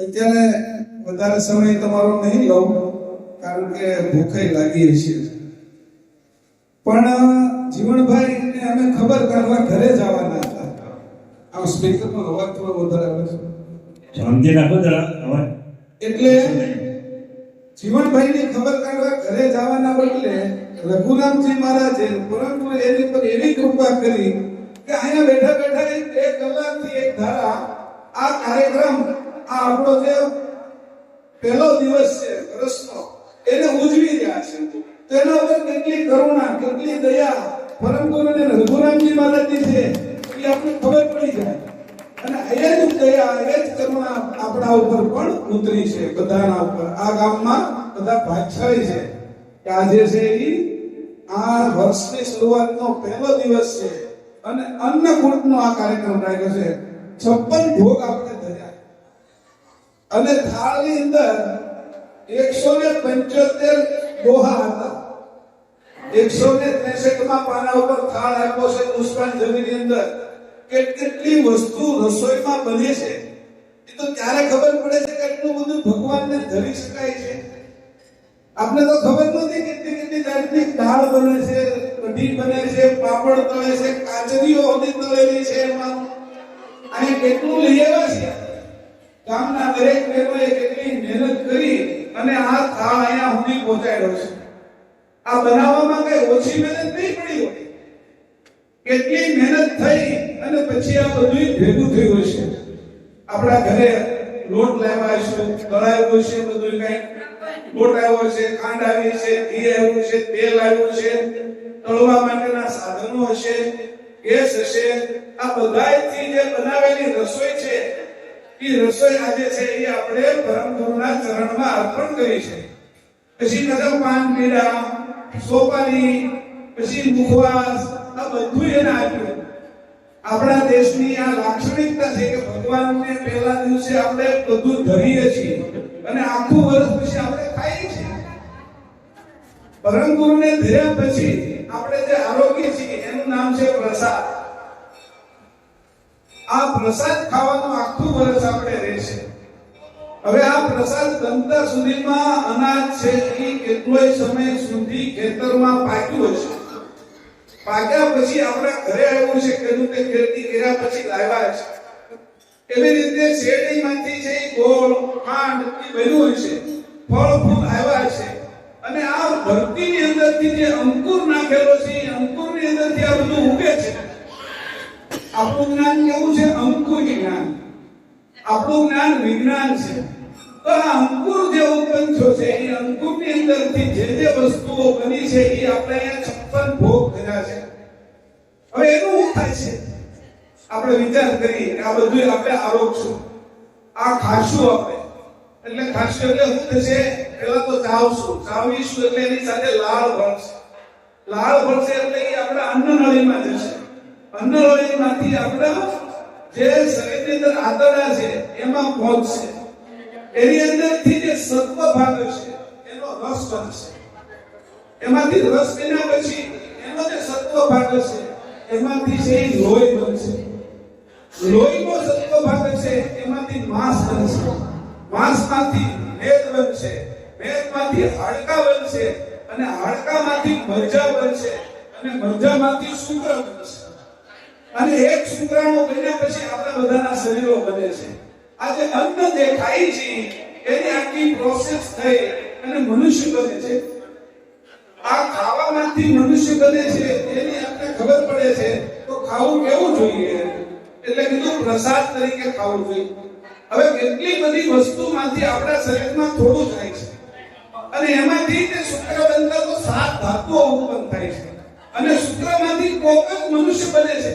અત્યારે વધારે સમય તમારો નહીં લઉં કારણ કે ભૂખે લાગી છે પણ જીવણભાઈ ને અમે ખબર કાઢવા ઘરે જવાના હતા. આ સ્પીકરનો અવાજ થોડો વધારે આવે છે. જરા અવાજ. એટલે જીવનભાઈની ખબર કાઢવા ઘરે જવાના બદલે રઘુરામજી મહારાજે પરંતુ એની પર એવી કૃપા કરી કે અહીંયા બેઠા બેઠા એક બે કલાકથી એક ધારા, આ કાર્યક્રમ, આ આપણો જે પહેલો દિવસ છે વર્ષનો, એને ઉજવી રહ્યા છે. તેના પર કેટલી કરુણા, કેટલી દયા, પરંતુ રઘુરામજી મહારાજની છે, એ આપણે ખબર પડી જાય. અને એ જ દયા એ જ કરુણા આપણા ઉપર પણ ઉતરી છે, બધાના ઉપર. આ ગામમાં બધા પાછળ છે કે આજે છે એ આ વર્ષની શરૂઆતનો પહેલો દિવસ છે. અને અન્નકૂટનો આ કાર્યક્રમ રાખ્યો છે. છપ્પન ભોગ આપણે ધર્યા. અને થાળની અંદર એકસો ને પંચોતેર દોહા હતા. એકસો ને ત્રેસઠમાં પાના ઉપર થાળ આપ્યો છે પુષ્પાંજલિની અંદર. કે કેટલી વસ્તુ રસોઈમાં બને છે. એ તો ત્યારે ખબર પડે છે કે એટલું બધું ભગવાનને ધરી શકાય છે? આપણે તો ખબર નથી કેટલી કેટલી જાતની દાળ બને છે, કઢી બને છે, પાપડ તળે છે, કાચરીઓ હોતી તળેલી છે એમાં. અહીં કેટલું લઈ આવ્યા છે? ગામના દરેક બહેનોએ કેટલી મહેનત કરી અને આ થાળ અહીંયા સુધી પહોંચાડ્યો છે. આ બનાવવામાં કઈ ઓછી મહેનત નહીં પડી હોય. કેટલી મહેનત થઈ અને પછી આ બધું ભેગું થયું હશે આપણા ઘરે લોટ લાવ્યા છે દળાવ્યો છે બધું કઈ. આવ્યો છે, ખાંડ આવી છે ઘી આવ્યું છે, તેલ આવ્યું છે, તળવા માટેના સાધનો હશે, ગેસ હશે. આ બધાયથી જે બનાવેલી રસોઈ છે, એ રસોઈ આજે છે એ આપણે પરમ ગુરુના ચરણમાં અર્પણ કરી છે. પછી કદમ પાન પીડા, સોપારી, પછી મુખવાસ, આ બધું એને આપ્યું. આપણા દેશની આ લાક્ષણિકતા છે કે ભગવાનને પહેલા દિવસે આપણે બધું ધરીએ છીએ. અને આખું વર્ષ પછી આપણે ખાઈએ છીએ પરંતુ ને ધીર્યા પછી આપણે જે આરોગ્ય છીએ, એનું નામ છે પ્રસાદ. આ પ્રસાદ ખાવાનું આખું વર્ષ આપણે રહેશે. હવે આ પ્રસાદ બનતા સુધીમાં અનાજ છે એ કેટલોય સમય સુધી ખેતરમાં પાક્યું હશે પાક્યા પછી આપણા ઘરે આવ્યું છે, ખેડૂતે ખેતી કર્યા પછી લાવ્યા છે. એવી રીતે શેરડીમાંથી છે ગોળ, ખાંડ એ બન્યું છે, ફળ ફૂલ આવ્યા છે. અને આ ધરતીની અંદરથી જે અંકુર નાખેલો છે, એ અંકુરની અંદરથી આ બધું ઉગે છે. આપણું જ્ઞાન કેવું છે? અંકુર જ્ઞાન. આપણું જ્ઞાન વિજ્ઞાન છે. તો આ અંકુર જે ઉત્પન્ન થયો છે, એ અંકુરની અંદરથી જે જે વસ્તુઓ બની છે, એ આપણે અહીંયા છપ્પન ભોગ કર્યા છે. હવે એનું શું થાય છે? આપણે વિચાર કરીએ આ બધું આપણે આરોગશું આ ખાશું આપણે. એટલે ખાશું એટલે શું થશે? પેલા તો ચાવશું ચાવીશું એટલે એની સાથે લાળ ભરશે લાળ ભરશે એટલે એ આપણા અન્નનળીમાં જશે. અન્નનળીમાંથી આપણા જે શરીરની અંદર આંતરડા છે, એમાં પહોંચશે. એની અંદરથી જે સત્વ ભાગ છે એનો રસ બનશે. એમાંથી રસ બન્યા પછી એનો જે સત્વ ભાગ છે એમાંથી છે લોહી બનશે. લોહીનો સત્વ ભાગ છે, એમાંથી માંસ બનશે માંસમાંથી મેદ બનશે મેદમાંથી હાડકા બનશે અને હાડકામાંથી મજ્જા બનશે અને મજ્જામાંથી શુક્ર બનશે અને એક શુક્રાણુ બન્યા પછી આપણા બધાના શરીરો બને છે. આજે અન્ન જે ખાઈ છે, એની આખી પ્રોસેસ થઈ અને મનુષ્ય બને છે. આ ખાવામાંથી મનુષ્ય બને છે, એની આપણે ખબર પડે છે. તો ખાવું કેવું જોઈએ? એટલે કીધું પ્રસાદ તરીકે ખાવું જોઈએ. હવે કેટલી બધી વસ્તુમાંથી આપણા શરીરમાં થોડું થાય છે. અને એમાંથી તે શુક્ર બનતા તો સાત ધાતુઓ ઉત્પન્ન થાય છે. અને શુક્રમાંથી કોક જ મનુષ્ય બને છે.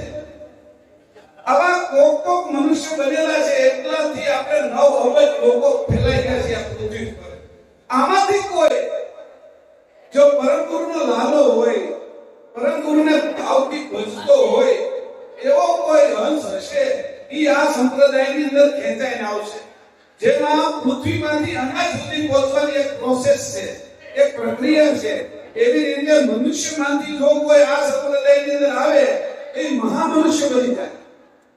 આવા કોક કોક મનુષ્ય બનેલા છે એટલાથી આપણે નવ અબજ લોકો ફેલાઈ ગયા છે આ પૃથ્વી પર આમાંથી કોઈ જો પરમ ગુરુનો લાલો હોય, પરમ ગુરુને ભાવથી ભજતો હોય, એવો કોઈ હંસ હશે એ આ સંપ્રદાયની અંદર ખેંચાઈને આવશે. જેમાં પૃથ્વીમાંથી અનાજ સુધી પહોંચવાની એક પ્રોસેસ છે, એક પ્રક્રિયા છે. એવી રીતે મનુષ્યમાંથી જો કોઈ આ સંપ્રદાયની અંદર આવે મહામનુષ્ય બની જાય.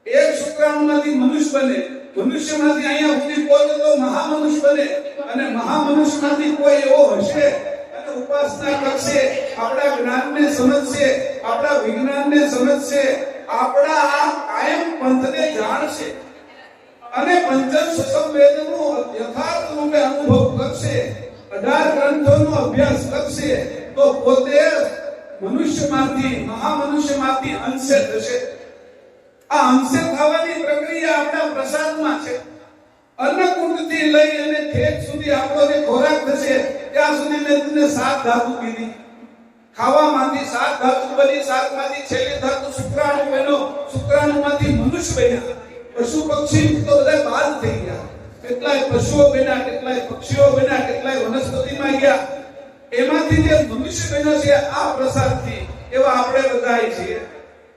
એક શુક્રાણુમાંથી મનુષ્ય બને, મનુષ્યમાંથી અહીંયા સુધી પહોંચે તો મહામનુષ્ય બને. અને મહામનુષ્યમાંથી કોઈ એવો હશે ઉપાસના કરશે, આપણા જ્ઞાનને સમજશે, આપણા વિજ્ઞાનને સમજશે આપણા કાયમ પંથને જાણશે અને પંચમ સંવેદનું યથાર્થ રૂપે અનુભવ કરશે. અઢાર ગ્રંથોનો અભ્યાસ કરશે. તો પોતે મનુષ્યમાંથી, મહામનુષ્યમાંથી અંશે થશે. આ અંશે થવાની પ્રક્રિયા આપણા પ્રસાદમાં છે. અન્નકુંડથી લઈ અને ઠેક સુધી આપણો જે ખોરાક થશે. ત્યાં સુધી મેં તમને સાત ધાતુ કીધી. ખાવામાંથી સાત ધાતુ બની સાતમાંથી છેલ્લી ધાતુ શુક્રાણુ બન્યો. શુક્રાણુમાંથી મનુષ્ય બન્યા. પશુ પક્ષી તો બધા બાદ થઈ ગયા. કેટલાય પશુઓ બન્યા, કેટલાય પક્ષીઓ બન્યા, કેટલાય વનસ્પતિમાં ગયા. એમાંથી જે મનુષ્ય બન્યો છે, આ પ્રસાદથી એવા આપણે બધાય છીએ.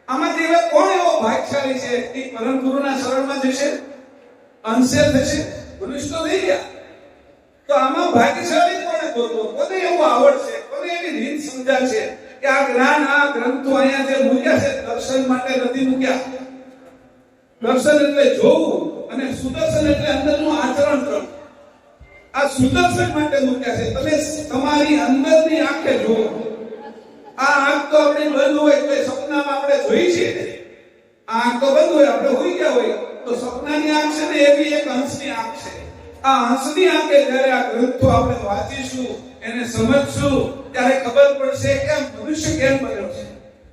આમાંથી હવે કોણ એવો ભાગ્યશાળી છે? એ પરમ ગુરુના શરણમાં જશે? અંશે થશે? મનુષ્ય તો થઈ ગયા. તો આમાં ભાગ્યશાળી ગોતવો કોને એવું આવડશે કોને એવી રીત સમજાશે કે આ જ્ઞાન, આ ગ્રંથો અહીંયા જે મૂક્યા છે, દર્શન માટે નથી મૂક્યા? દર્શન એટલે જોવું અને સુદર્શન એટલે અંદરનું આચરણ કરવું. આ સુદર્શન માટે મૂક્યા છે. તમે તમારી અંદરની આંખે જુઓ. આ આંખ તો આપણે બંધ હોય તો સપનામાં આપણે જોઈ છે. આ આંખ તો બંધ હોય, આપણે હોઈ ગયા હોય, તો સપનાની આંખ છે ને એવી એક હંસની આંખ છે. આ હંસની આંખે જ્યારે આ ગ્રંથો આપણે વાંચીશું, એને સમજશું, ત્યારે ખબર પડશે કે મનુષ્ય કેમ બન્યો છે.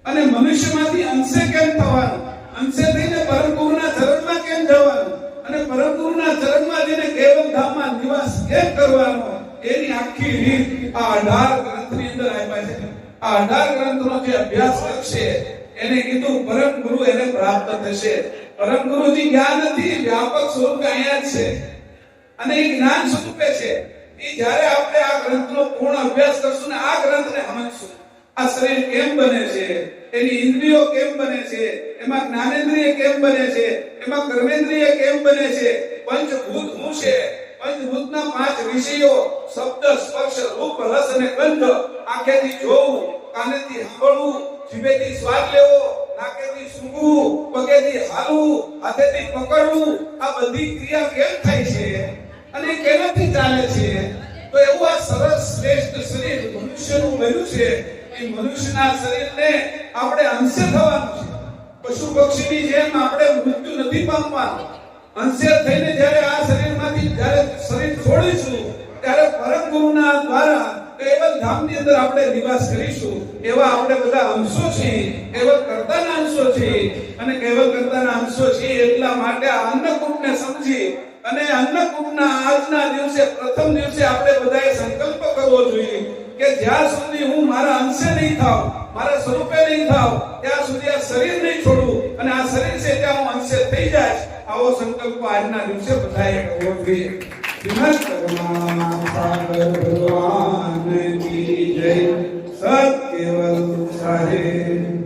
અને મનુષ્યમાંથી અંશે કેમ થવાનું? અંશે થઈને પરમગુરુના ચરણમાં કેમ જવાનું? અને પરમગુરુના ચરણમાં જઈને કેવલ ધામમાં નિવાસ કેમ કરવાનો? એની આખી રીત આ અઢાર ગ્રંથની અંદર આપ્યા છે. આ અઢાર ગ્રંથનો જે અભ્યાસ કરશે, એને કીધું પરમ ગુરુ એને પ્રાપ્ત થશે. પરમ ગુરુજી જ્ઞાન નથી, વ્યાપક સ્વરૂપ અહીંયા છે. અને એ જ્ઞાન સ્વરૂપે છે. એ જ્યારે આપણે આ ગ્રંથનો પૂર્ણ અભ્યાસ કરશું ને આ ગ્રંથને સમજશું. આ શરીર કેમ બને છે? એની ઇન્દ્રિયો કેમ બને છે? એમાં જ્ઞાનેન્દ્રિય કેમ બને છે? એમાં કર્મેન્દ્રિય કેમ બને છે? પંચભૂત શું છે? પંચભૂતના પાંચ વિષયો, શબ્દ, સ્પર્શ, રૂપ, રસ અને ગંધ આંખેથી જોવું, કાનેથી સાંભળવું, જીભેથી સ્વાદ લેવો, નાકેથી સૂંઘવું, પગેથી હાલવું, હાથેથી પકડવું, આ બધી ક્રિયા કેમ થાય છે? અને કેનાથી ચાલે છે, તો એવું આ સરસ શ્રેષ્ઠ શરીર મનુષ્યનું બન્યું છે, એ મનુષ્યના શરીરને આપણે અંશે થવાનું છે. પશુ પક્ષીની જેમ આપણે મૃત્યુ નથી પામવાનું. અંશે થઈને જ્યારે આ શરીરમાંથી જ્યારે શરીર છોડીશું, ત્યારે પરમ ગુરુના દ્વારા કેવલ ધામની અંદર આપણે નિવાસ કરીશું. એવા આપણે બધા અંશો છીએ, કેવલ કરતાના અંશો છે અને કેવલ કરતાના અંશો છે એટલા માટે આ અન્નકૂટને સમજી અને અન્નકૂટના આજના દિવસે, પ્રથમ દિવસે આપણે બધાએ સંકલ્પ કરવો જોઈએ કે જ્યાં સુધી હું મારા અંશે નહીં થાવ મારા સ્વરૂપે નહીં થાવ ત્યાં સુધી આ શરીર નહીં છોડું અને આ શરીર છે ત્યાં હું અંશે થઈ જાય આવો સંકલ્પ આજના દિવસે બધાએ કરવો જોઈએ. શ્રીમદ પરમાત્મા ભગવાન કી જય સત કેવલ સાહેબ